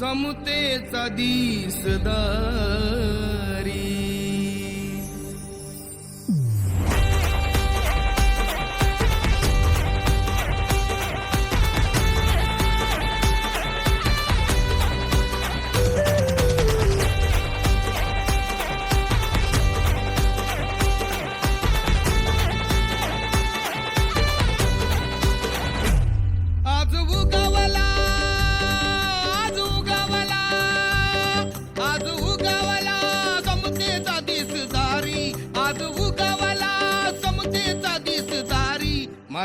समतेचा दिसदारी.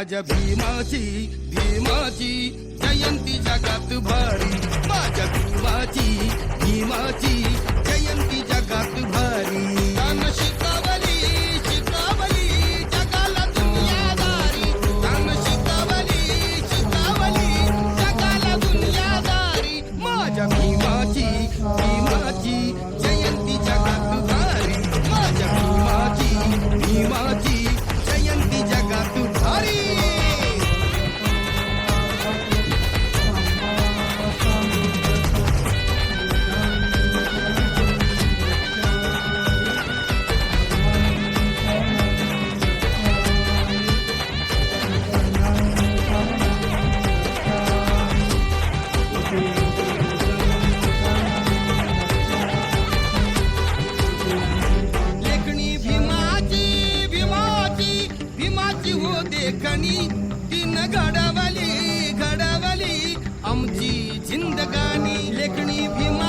माझ्या भीमाची भीमाची जयंती जगात भारी. माझ्या भीमाची भीमाची जयंती जगात भारी. ज्ञान शिकवली जगाला दुनियादारी ज्ञान शिकवली शिकवली जगाला दुनियादारी माझ्या भीमाची भीमाची जयंती जगात भारी. माझ्या भीमाची भीमाची तीन घडवली घडवली आमची जिंदगानी लेखणी भीमा.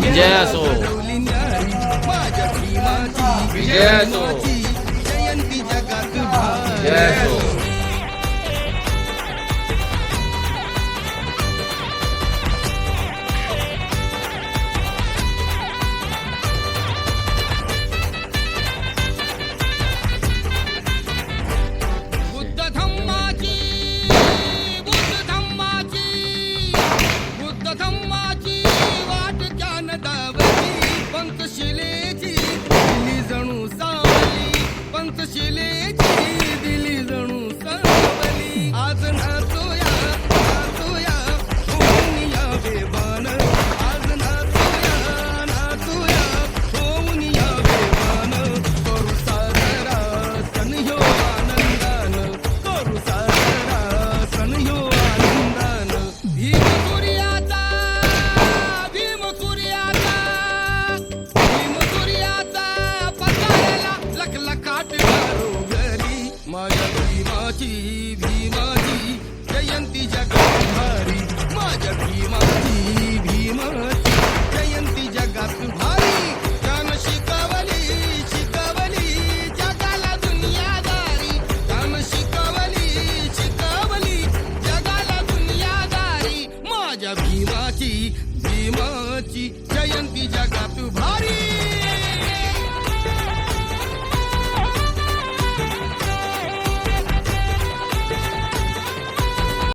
विजय असो. घडवली विजय असो. जय असो. শান্ত ছেলে भीमाची भीमाची जयंती जगात भारी. माझ्या भीमाची भीमाची जयंती जगात भारी. ज्ञान शिकवली शिकवली जगाला दुनियादारी. ज्ञान शिकवली शिकवली जगाला दुनियादारी. माझ्या भीमाची भीमाची जयंती